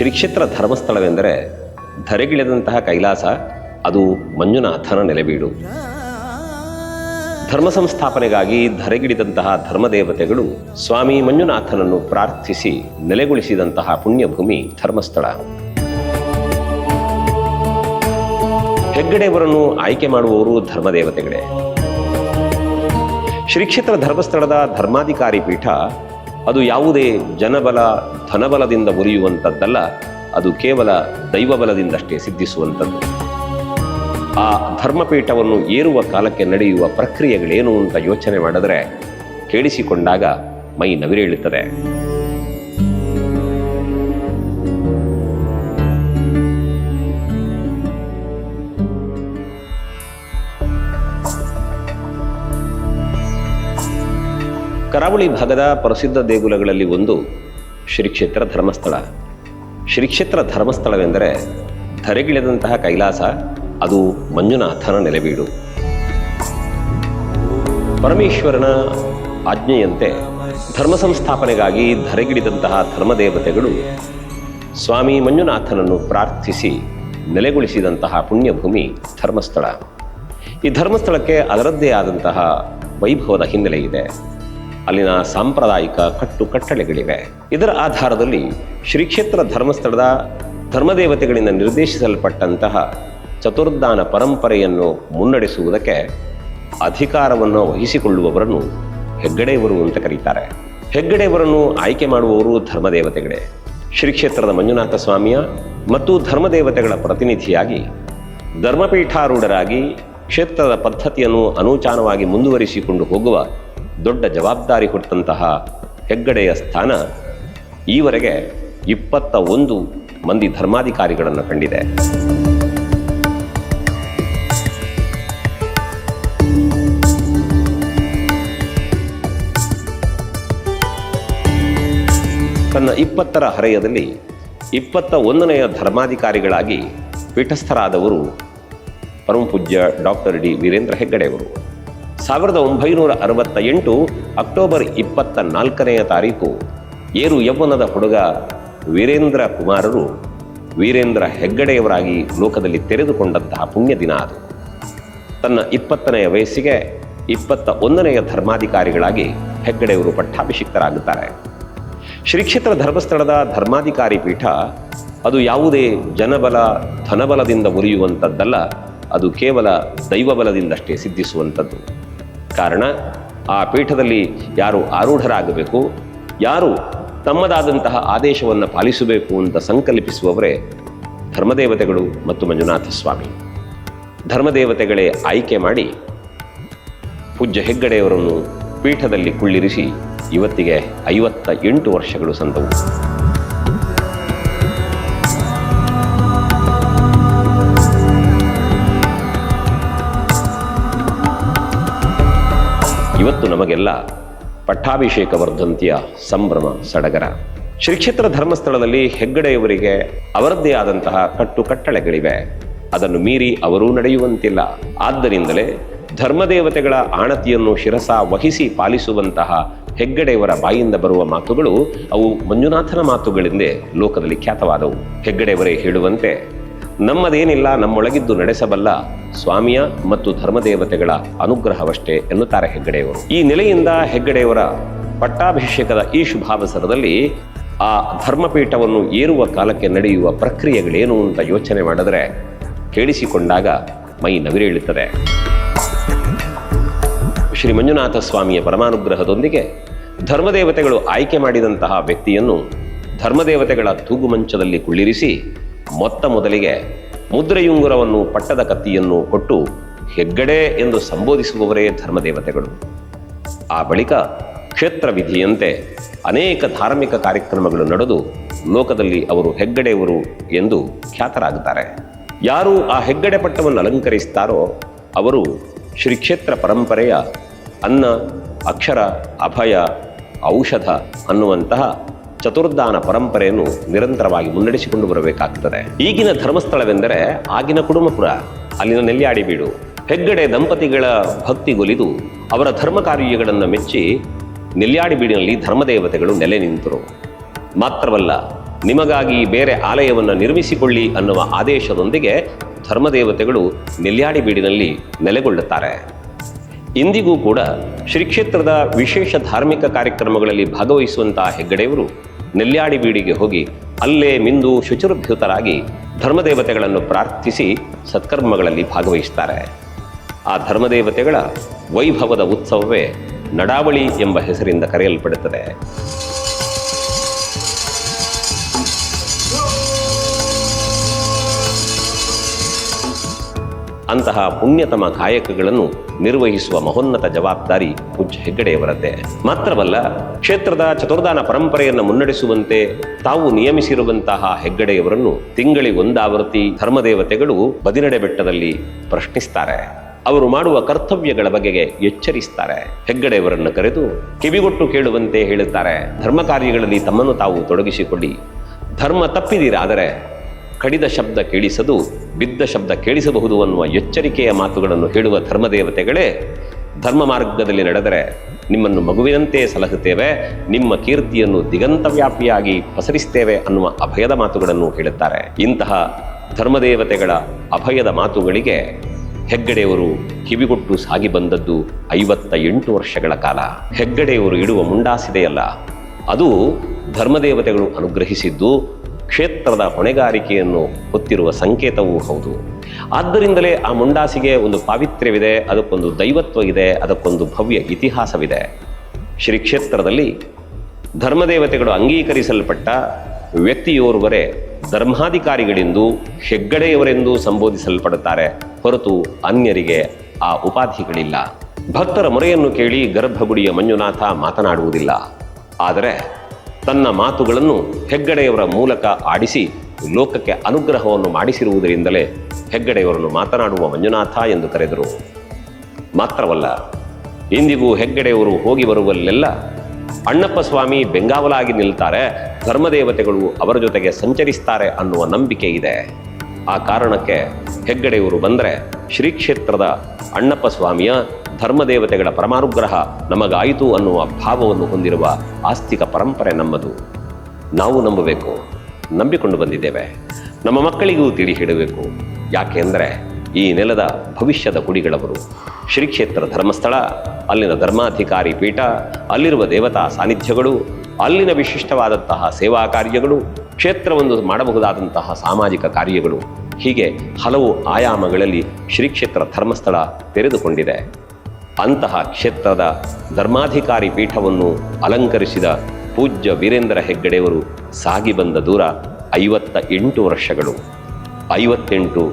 ಶ್ರೀಕ್ಷೇತ್ರ ಧರ್ಮಸ್ಥಳವೆಂದರೆ ಧರೆಗಿಳಿದಂತಹ ಕೈಲಾಸ, ಅದು ಮಂಜುನಾಥನ ನೆಲೆಬೀಡು. ಧರ್ಮ ಸಂಸ್ಥಾಪನೆಗಾಗಿ ಧರೆಗಿಳಿದಂತಹ ಧರ್ಮದೇವತೆಗಳು ಸ್ವಾಮಿ ಮಂಜುನಾಥನನ್ನು ಪ್ರಾರ್ಥಿಸಿ ನೆಲೆಗೊಳಿಸಿದಂತಹ ಪುಣ್ಯಭೂಮಿ ಧರ್ಮಸ್ಥಳ. ಹೆಗ್ಗಡೆಯವರನ್ನು ಆಯ್ಕೆ ಮಾಡುವವರು ಧರ್ಮದೇವತೆಗಳೇ. ಶ್ರೀಕ್ಷೇತ್ರ ಧರ್ಮಸ್ಥಳದ ಧರ್ಮಾಧಿಕಾರಿ ಪೀಠ ಅದು ಯಾವುದೇ ಜನಬಲ, ಧನಬಲದಿಂದ ಉರಿಯುವಂಥದ್ದಲ್ಲ ಅದು ಕೇವಲ ದೈವಬಲದಿಂದಷ್ಟೇ ಸಿದ್ಧಿಸುವಂಥದ್ದು ಆ ಧರ್ಮಪೀಠವನ್ನು ಏರುವ ಕಾಲಕ್ಕೆ ನಡೆಯುವ ಪ್ರಕ್ರಿಯೆಗಳೇನು ಅಂತ ಯೋಚನೆ ಮಾಡಿದ್ರೆ ಕೇಳಿಸಿಕೊಂಡಾಗ ಮೈ ನವಿರೇಳುತ್ತದೆ. ಕರಾವಳಿ ಭಾಗದ ಪ್ರಸಿದ್ಧ ದೇಗುಲಗಳಲ್ಲಿ ಒಂದು ಶ್ರೀ ಕ್ಷೇತ್ರ ಧರ್ಮಸ್ಥಳ. ಶ್ರೀ ಕ್ಷೇತ್ರ ಧರ್ಮಸ್ಥಳವೆಂದರೆ ಧರೆಗಿಳಿದಂತಹ ಕೈಲಾಸ, ಅದು ಮಂಜುನಾಥನ ನೆಲೆಬೀಡು. ಪರಮೇಶ್ವರನ ಆಜ್ಞೆಯಂತೆ ಧರ್ಮ ಸಂಸ್ಥಾಪನೆಗಾಗಿ ಧರೆಗಿಳಿದಂತಹ ಧರ್ಮದೇವತೆಗಳು ಸ್ವಾಮಿ ಮಂಜುನಾಥನನ್ನು ಪ್ರಾರ್ಥಿಸಿ ನೆಲೆಗೊಳಿಸಿದಂತಹ ಪುಣ್ಯಭೂಮಿ ಧರ್ಮಸ್ಥಳ. ಈ ಧರ್ಮಸ್ಥಳಕ್ಕೆ ಅದರದ್ದೇ ಆದಂತಹ ವೈಭವದ ಹಿನ್ನೆಲೆ ಇದೆ. ಅಲ್ಲಿನ ಸಾಂಪ್ರದಾಯಿಕ ಕಟ್ಟು ಕಟ್ಟಳೆಗಳಿವೆ. ಇದರ ಆಧಾರದಲ್ಲಿ ಶ್ರೀಕ್ಷೇತ್ರ ಧರ್ಮಸ್ಥಳದ ಧರ್ಮದೇವತೆಗಳಿಂದ ನಿರ್ದೇಶಿಸಲ್ಪಟ್ಟಂತಹ ಚತುರ್ದಾನ ಪರಂಪರೆಯನ್ನು ಮುನ್ನಡೆಸುವುದಕ್ಕೆ ಅಧಿಕಾರವನ್ನು ವಹಿಸಿಕೊಳ್ಳುವವರನ್ನು ಹೆಗ್ಗಡೆಯವರು ಅಂತ ಕರೀತಾರೆ. ಹೆಗ್ಗಡೆಯವರನ್ನು ಆಯ್ಕೆ ಮಾಡುವವರು ಧರ್ಮದೇವತೆಗಳೇ. ಶ್ರೀಕ್ಷೇತ್ರದ ಮಂಜುನಾಥ ಸ್ವಾಮಿಯ ಮತ್ತು ಧರ್ಮದೇವತೆಗಳ ಪ್ರತಿನಿಧಿಯಾಗಿ ಧರ್ಮಪೀಠಾರೂಢರಾಗಿ ಕ್ಷೇತ್ರದ ಪದ್ಧತಿಯನ್ನು ಅನೂಚಾನವಾಗಿ ಮುಂದುವರಿಸಿಕೊಂಡು ಹೋಗುವ ದೊಡ್ಡ ಜವಾಬ್ದಾರಿ ಹೊತ್ತಂತಹ ಹೆಗ್ಗಡೆಯ ಸ್ಥಾನ ಈವರೆಗೆ ಇಪ್ಪತ್ತ ಒಂದು ಮಂದಿ ಧರ್ಮಾಧಿಕಾರಿಗಳನ್ನು ಕಂಡಿದೆ. ತನ್ನ ಇಪ್ಪತ್ತರ ಹರೆಯದಲ್ಲಿ ಇಪ್ಪತ್ತ ಒಂದನೆಯ ಧರ್ಮಾಧಿಕಾರಿಗಳಾಗಿ ಪೀಠಸ್ಥರಾದವರು ಪರಮಪೂಜ್ಯ ಡಾಕ್ಟರ್ ಡಿ ವೀರೇಂದ್ರ ಹೆಗ್ಗಡೆಯವರು. ಸಾವಿರದ ಒಂಬೈನೂರ ಅರವತ್ತ ಎಂಟು ಅಕ್ಟೋಬರ್ ಇಪ್ಪತ್ತ ನಾಲ್ಕನೆಯ ತಾರೀಕು ಏರು ಯೌವನದ ಹುಡುಗ ವೀರೇಂದ್ರ ಕುಮಾರರು ವೀರೇಂದ್ರ ಹೆಗ್ಗಡೆಯವರಾಗಿ ಲೋಕದಲ್ಲಿ ತೆರೆದುಕೊಂಡಂತಹ ಪುಣ್ಯ ದಿನ ಅದು. ತನ್ನ ಇಪ್ಪತ್ತನೆಯ ವಯಸ್ಸಿಗೆ ಇಪ್ಪತ್ತ ಒಂದನೆಯ ಧರ್ಮಾಧಿಕಾರಿಗಳಾಗಿ ಹೆಗ್ಗಡೆಯವರು ಪಟ್ಟಾಭಿಷಿಕ್ತರಾಗುತ್ತಾರೆ. ಶ್ರೀಕ್ಷೇತ್ರ ಧರ್ಮಸ್ಥಳದ ಧರ್ಮಾಧಿಕಾರಿ ಪೀಠ ಅದು ಯಾವುದೇ ಜನಬಲ, ಧನಬಲದಿಂದ ಉರಿಯುವಂಥದ್ದಲ್ಲ, ಅದು ಕೇವಲ ದೈವಬಲದಿಂದಷ್ಟೇ ಸಿದ್ಧಿಸುವಂಥದ್ದು. ಕಾರಣ ಆ ಪೀಠದಲ್ಲಿ ಯಾರು ಆರೂಢರಾಗಬೇಕು, ಯಾರು ತಮ್ಮದಾದಂತಹ ಆದೇಶವನ್ನು ಪಾಲಿಸಬೇಕು ಅಂತ ಸಂಕಲ್ಪಿಸುವವರೇ ಧರ್ಮದೇವತೆಗಳು ಮತ್ತು ಮಂಜುನಾಥ ಸ್ವಾಮಿ. ಧರ್ಮದೇವತೆಗಳೇ ಆಯ್ಕೆ ಮಾಡಿ ಪೂಜ್ಯ ಹೆಗ್ಗಡೆಯವರನ್ನು ಪೀಠದಲ್ಲಿ ಕುಳ್ಳಿರಿಸಿ ಇವತ್ತಿಗೆ ಐವತ್ತ ಎಂಟು ವರ್ಷಗಳು ಸಂದವು. ಇವತ್ತು ನಮಗೆಲ್ಲ ಪಟ್ಟಾಭಿಷೇಕ ವರ್ಧಂತಿಯ ಸಂಭ್ರಮ ಸಡಗರ. ಶ್ರೀಕ್ಷೇತ್ರ ಧರ್ಮಸ್ಥಳದಲ್ಲಿ ಹೆಗ್ಗಡೆಯವರಿಗೆ ಅವರದ್ದೇ ಆದಂತಹ ಕಟ್ಟು ಕಟ್ಟಳೆಗಳಿವೆ. ಅದನ್ನು ಮೀರಿ ಅವರೂ ನಡೆಯುವಂತಿಲ್ಲ. ಆದ್ದರಿಂದಲೇ ಧರ್ಮದೇವತೆಗಳ ಆಣತಿಯನ್ನು ಶಿರಸ ವಹಿಸಿ ಪಾಲಿಸುವಂತಹ ಹೆಗ್ಗಡೆಯವರ ಬಾಯಿಂದ ಬರುವ ಮಾತುಗಳು ಅವು ಮಂಜುನಾಥನ ಮಾತುಗಳಿಂದೇ ಲೋಕದಲ್ಲಿ ಖ್ಯಾತವಾದವು. ಹೆಗ್ಗಡೆಯವರೇ ಹೇಳುವಂತೆ ನಮ್ಮದೇನಿಲ್ಲ, ನಮ್ಮೊಳಗಿದ್ದು ನಡೆಸಬಲ್ಲ ಸ್ವಾಮಿಯ ಮತ್ತು ಧರ್ಮದೇವತೆಗಳ ಅನುಗ್ರಹವಷ್ಟೇ ಎನ್ನುತ್ತಾರೆ ಹೆಗ್ಗಡೆಯವರು. ಈ ನೆಲೆಯಿಂದ ಹೆಗ್ಗಡೆಯವರ ಪಟ್ಟಾಭಿಷೇಕದ ಈ ಶುಭಾವಸರದಲ್ಲಿ ಆ ಧರ್ಮಪೀಠವನ್ನು ಏರುವ ಕಾಲಕ್ಕೆ ನಡೆಯುವ ಪ್ರಕ್ರಿಯೆಗಳೇನು ಅಂತ ಯೋಚನೆ ಮಾಡಿದ್ರೆ ಕೇಳಿಸಿಕೊಂಡಾಗ ಮೈ ನವಿರೇಳುತ್ತದೆ. ಶ್ರೀ ಮಂಜುನಾಥ ಸ್ವಾಮಿಯ ಪರಮಾನುಗ್ರಹದೊಂದಿಗೆ ಧರ್ಮದೇವತೆಗಳು ಆಯ್ಕೆ ಮಾಡಿದಂತಹ ವ್ಯಕ್ತಿಯನ್ನು ಧರ್ಮದೇವತೆಗಳ ತೂಗುಮಂಚದಲ್ಲಿ ಕುಳ್ಳಿರಿಸಿ ಮೊತ್ತ ಮೊದಲಿಗೆ ಮುದ್ರೆಯುಂಗುರವನ್ನು ಪಟ್ಟದ ಕತ್ತಿಯನ್ನು ಕೊಟ್ಟು ಹೆಗ್ಗಡೆ ಎಂದು ಸಂಬೋಧಿಸುವವರೇ ಧರ್ಮದೇವತೆಗಳು. ಆ ಬಳಿಕ ಕ್ಷೇತ್ರ ವಿಧಿಯಂತೆ ಅನೇಕ ಧಾರ್ಮಿಕ ಕಾರ್ಯಕ್ರಮಗಳು ನಡೆದು ಲೋಕದಲ್ಲಿ ಅವರು ಹೆಗ್ಗಡೆಯವರು ಎಂದು ಖ್ಯಾತರಾಗುತ್ತಾರೆ. ಯಾರು ಆ ಹೆಗ್ಗಡೆ ಪಟ್ಟವನ್ನು ಅಲಂಕರಿಸ್ತಾರೋ ಅವರು ಶ್ರೀ ಕ್ಷೇತ್ರ ಪರಂಪರೆಯ ಅನ್ನ, ಅಕ್ಷರ, ಅಭಯ, ಔಷಧ ಅನ್ನುವಂತಹ ಚತುರ್ದಾನ ಪರಂಪರೆಯನ್ನು ನಿರಂತರವಾಗಿ ಮುನ್ನಡೆಸಿಕೊಂಡು ಬರಬೇಕಾಗ್ತದೆ. ಈಗಿನ ಧರ್ಮಸ್ಥಳವೆಂದರೆ ಆಗಿನ ಕುಡುಮಪುರ, ಅಲ್ಲಿನ ನೆಲ್ಯಾಡಿ ಬೀಡು, ಹೆಗ್ಗಡೆ ದಂಪತಿಗಳ ಭಕ್ತಿಗೊಲಿದು ಅವರ ಧರ್ಮ ಕಾರ್ಯಗಳನ್ನು ಮೆಚ್ಚಿ ನೆಲ್ಯಾಡಿ ಬೀಡಿನಲ್ಲಿ ಧರ್ಮದೇವತೆಗಳು ನೆಲೆ ನಿಂತರು. ಮಾತ್ರವಲ್ಲ, ನಿಮಗಾಗಿ ಬೇರೆ ಆಲಯವನ್ನು ನಿರ್ಮಿಸಿಕೊಳ್ಳಿ ಅನ್ನುವ ಆದೇಶದೊಂದಿಗೆ ಧರ್ಮದೇವತೆಗಳು ನೆಲ್ಯಾಡಿಬೀಡಿನಲ್ಲಿ ನೆಲೆಗೊಳ್ಳುತ್ತಾರೆ. ಇಂದಿಗೂ ಕೂಡ ಶ್ರೀ ಕ್ಷೇತ್ರದ ವಿಶೇಷ ಧಾರ್ಮಿಕ ಕಾರ್ಯಕ್ರಮಗಳಲ್ಲಿ ಭಾಗವಹಿಸುವಂತಹ ಹೆಗ್ಗಡೆಯವರು ನೆಲ್ಯಾಡಿಬೀಡಿಗೆ ಹೋಗಿ ಅಲ್ಲೇ ಮಿಂದು ಶುಚಿರ್ಭೂತರಾಗಿ ಧರ್ಮದೇವತೆಗಳನ್ನು ಪ್ರಾರ್ಥಿಸಿ ಸತ್ಕರ್ಮಗಳಲ್ಲಿ ಭಾಗವಹಿಸ್ತಾರೆ. ಆ ಧರ್ಮದೇವತೆಗಳ ವೈಭವದ ಉತ್ಸವವೇ ನಡಾವಳಿ ಎಂಬ ಹೆಸರಿಂದ ಕರೆಯಲ್ಪಡುತ್ತದೆ. ಅಂತಹ ಪುಣ್ಯತಮ ಕಾಯಕಗಳನ್ನು ನಿರ್ವಹಿಸುವ ಮಹೋನ್ನತ ಜವಾಬ್ದಾರಿ ಪೂಜ್ಯ ಹೆಗ್ಗಡೆಯವರದ್ದೇ. ಮಾತ್ರವಲ್ಲ, ಕ್ಷೇತ್ರದ ಚತುರ್ದಾನ ಪರಂಪರೆಯನ್ನು ಮುನ್ನಡೆಸುವಂತೆ ತಾವು ನಿಯಮಿಸಿರುವಂತಹ ಹೆಗ್ಗಡೆಯವರನ್ನು ತಿಂಗಳಿಗೊಂದಾವೃತ್ತಿ ಧರ್ಮದೇವತೆಗಳು ಬದಿನಡೆ ಬೆಟ್ಟದಲ್ಲಿ ಪ್ರಶ್ನಿಸ್ತಾರೆ. ಅವರು ಮಾಡುವ ಕರ್ತವ್ಯಗಳ ಬಗೆಗೆ ಎಚ್ಚರಿಸ್ತಾರೆ. ಹೆಗ್ಗಡೆಯವರನ್ನು ಕರೆದು ಕಿವಿಗೊಟ್ಟು ಕೇಳುವಂತೆ ಹೇಳುತ್ತಾರೆ. ಧರ್ಮ ಕಾರ್ಯಗಳಲ್ಲಿ ತಮ್ಮನ್ನು ತಾವು ತೊಡಗಿಸಿಕೊಳ್ಳಿ. ಧರ್ಮ ತಪ್ಪಿದಿರಾದರೆ ಕಡಿದ ಶಬ್ದ ಕೇಳಿಸದು, ಬಿದ್ದ ಶಬ್ದ ಕೇಳಿಸಬಹುದು ಅನ್ನುವ ಎಚ್ಚರಿಕೆಯ ಮಾತುಗಳನ್ನು ಹೇಳುವ ಧರ್ಮದೇವತೆಗಳೇ, ಧರ್ಮ ಮಾರ್ಗದಲ್ಲಿ ನಡೆದರೆ ನಿಮ್ಮನ್ನು ಮಗುವಿನಂತೆ ಸಲಹುತ್ತೇವೆ, ನಿಮ್ಮ ಕೀರ್ತಿಯನ್ನು ದಿಗಂತವ್ಯಾಪಿಯಾಗಿ ಪಸರಿಸ್ತೇವೆ ಅನ್ನುವ ಅಭಯದ ಮಾತುಗಳನ್ನು ಹೇಳುತ್ತಾರೆ. ಇಂತಹ ಧರ್ಮದೇವತೆಗಳ ಅಭಯದ ಮಾತುಗಳಿಗೆ ಹೆಗ್ಗಡೆಯವರು ಕಿವಿಗೊಟ್ಟು ಸಾಗಿ ಬಂದದ್ದು ಐವತ್ತ ಎಂಟು ವರ್ಷಗಳ ಕಾಲ. ಹೆಗ್ಗಡೆಯವರು ಇಡುವ ಮುಂಡಾಸಿದೆಯಲ್ಲ, ಅದು ಧರ್ಮದೇವತೆಗಳು ಅನುಗ್ರಹಿಸಿದ್ದು ಕ್ಷೇತ್ರದ ಹೊಣೆಗಾರಿಕೆಯನ್ನು ಹೊತ್ತಿರುವ ಸಂಕೇತವೂ ಹೌದು. ಆದ್ದರಿಂದಲೇ ಆ ಮುಂಡಾಸಿಗೆ ಒಂದು ಪಾವಿತ್ರ್ಯವಿದೆ, ಅದಕ್ಕೊಂದು ದೈವತ್ವ ಇದೆ, ಅದಕ್ಕೊಂದು ಭವ್ಯ ಇತಿಹಾಸವಿದೆ. ಶ್ರೀ ಕ್ಷೇತ್ರದಲ್ಲಿ ಧರ್ಮದೇವತೆಗಳು ಅಂಗೀಕರಿಸಲ್ಪಟ್ಟ ವ್ಯಕ್ತಿಯೋರ್ವರೆ ಧರ್ಮಾಧಿಕಾರಿಗಳೆಂದು ಹೆಗ್ಗಡೆಯವರೆಂದು ಸಂಬೋಧಿಸಲ್ಪಡುತ್ತಾರೆ ಹೊರತು ಅನ್ಯರಿಗೆ ಆ ಉಪಾಧಿಗಳಿಲ್ಲ. ಭಕ್ತರ ಮೊರೆಯನ್ನು ಕೇಳಿ ಗರ್ಭಗುಡಿಯ ಮಂಜುನಾಥ ಮಾತನಾಡುವುದಿಲ್ಲ. ಆದರೆ ತನ್ನ ಮಾತುಗಳನ್ನು ಹೆಗ್ಗಡೆಯವರ ಮೂಲಕ ಆಡಿಸಿ ಲೋಕಕ್ಕೆ ಅನುಗ್ರಹವನ್ನು ಮಾಡಿಸಿರುವುದರಿಂದಲೇ ಹೆಗ್ಗಡೆಯವರನ್ನು ಮಾತನಾಡುವ ಮಂಜುನಾಥ ಎಂದು ಕರೆದರು. ಮಾತ್ರವಲ್ಲ, ಇಂದಿಗೂ ಹೆಗ್ಗಡೆಯವರು ಹೋಗಿ ಬರುವಲ್ಲೆಲ್ಲ ಅಣ್ಣಪ್ಪ ಸ್ವಾಮಿ ಬೆಂಗಾವಲಾಗಿ ನಿಲ್ತಾರೆ, ಧರ್ಮದೇವತೆಗಳು ಅವರ ಜೊತೆಗೆ ಸಂಚರಿಸ್ತಾರೆ ಅನ್ನುವ ನಂಬಿಕೆ ಇದೆ. ಆ ಕಾರಣಕ್ಕೆ ಹೆಗ್ಗಡೆಯವರು ಬಂದರೆ ಶ್ರೀ ಕ್ಷೇತ್ರದ ಅಣ್ಣಪ್ಪ ಸ್ವಾಮಿಯ ಧರ್ಮದೇವತೆಗಳ ಪರಮಾನುಗ್ರಹ ನಮಗಾಯಿತು ಅನ್ನುವ ಭಾವವನ್ನು ಹೊಂದಿರುವ ಆಸ್ತಿಕ ಪರಂಪರೆ ನಮ್ಮದು. ನಾವು ನಂಬಬೇಕು, ನಂಬಿಕೊಂಡು ಬಂದಿದ್ದೇವೆ. ನಮ್ಮ ಮಕ್ಕಳಿಗೂ ತಿಳಿ ಹಿಡಬೇಕು ಯಾಕೆಂದರೆ ಈ ನೆಲದ ಭವಿಷ್ಯದ ಕುಡಿಗಳವರು ಶ್ರೀ ಕ್ಷೇತ್ರ ಧರ್ಮಸ್ಥಳ, ಅಲ್ಲಿನ ಧರ್ಮಾಧಿಕಾರಿ ಪೀಠ, ಅಲ್ಲಿರುವ ದೇವತಾ ಸಾನ್ನಿಧ್ಯಗಳು, ಅಲ್ಲಿನ ವಿಶಿಷ್ಟವಾದಂತಹ ಸೇವಾ ಕಾರ್ಯಗಳು, ಕ್ಷೇತ್ರವೊಂದು ಮಾಡಬಹುದಾದಂತಹ ಸಾಮಾಜಿಕ ಕಾರ್ಯಗಳು. ಹೀಗೆ ಹಲವು ಆಯಾಮಗಳಲ್ಲಿ ಶ್ರೀ ಕ್ಷೇತ್ರ ಧರ್ಮಸ್ಥಳ ತೆರೆದುಕೊಂಡಿದೆ. ಅಂತಹ ಕ್ಷೇತ್ರದ ಧರ್ಮಾಧಿಕಾರಿ ಪೀಠವನ್ನು ಅಲಂಕರಿಸಿದ ಪೂಜ್ಯ ವೀರೇಂದ್ರ ಹೆಗ್ಗಡೆಯವರು ಸಾಗಿ ಬಂದ ದೂರ ಐವತ್ತ ಎಂಟು ವರ್ಷಗಳು. ಐವತ್ತೆಂಟು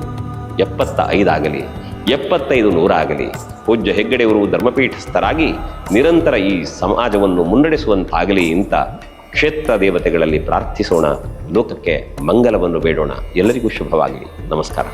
ಎಪ್ಪತ್ತ ಐದಾಗಲಿ ಎಪ್ಪತ್ತೈದು ನೂರಾಗಲಿ ಪೂಜ್ಯ ಹೆಗ್ಗಡೆಯವರು ಧರ್ಮಪೀಠಸ್ಥರಾಗಿ ನಿರಂತರ ಈ ಸಮಾಜವನ್ನು ಮುನ್ನಡೆಸುವಂತಾಗಲಿ ಇಂಥ ಕ್ಷೇತ್ರ ದೇವತೆಗಳಲ್ಲಿ ಪ್ರಾರ್ಥಿಸೋಣ. ಲೋಕಕ್ಕೆ ಮಂಗಲವನ್ನು ಬೇಡೋಣ. ಎಲ್ಲರಿಗೂ ಶುಭವಾಗಲಿ. ನಮಸ್ಕಾರ.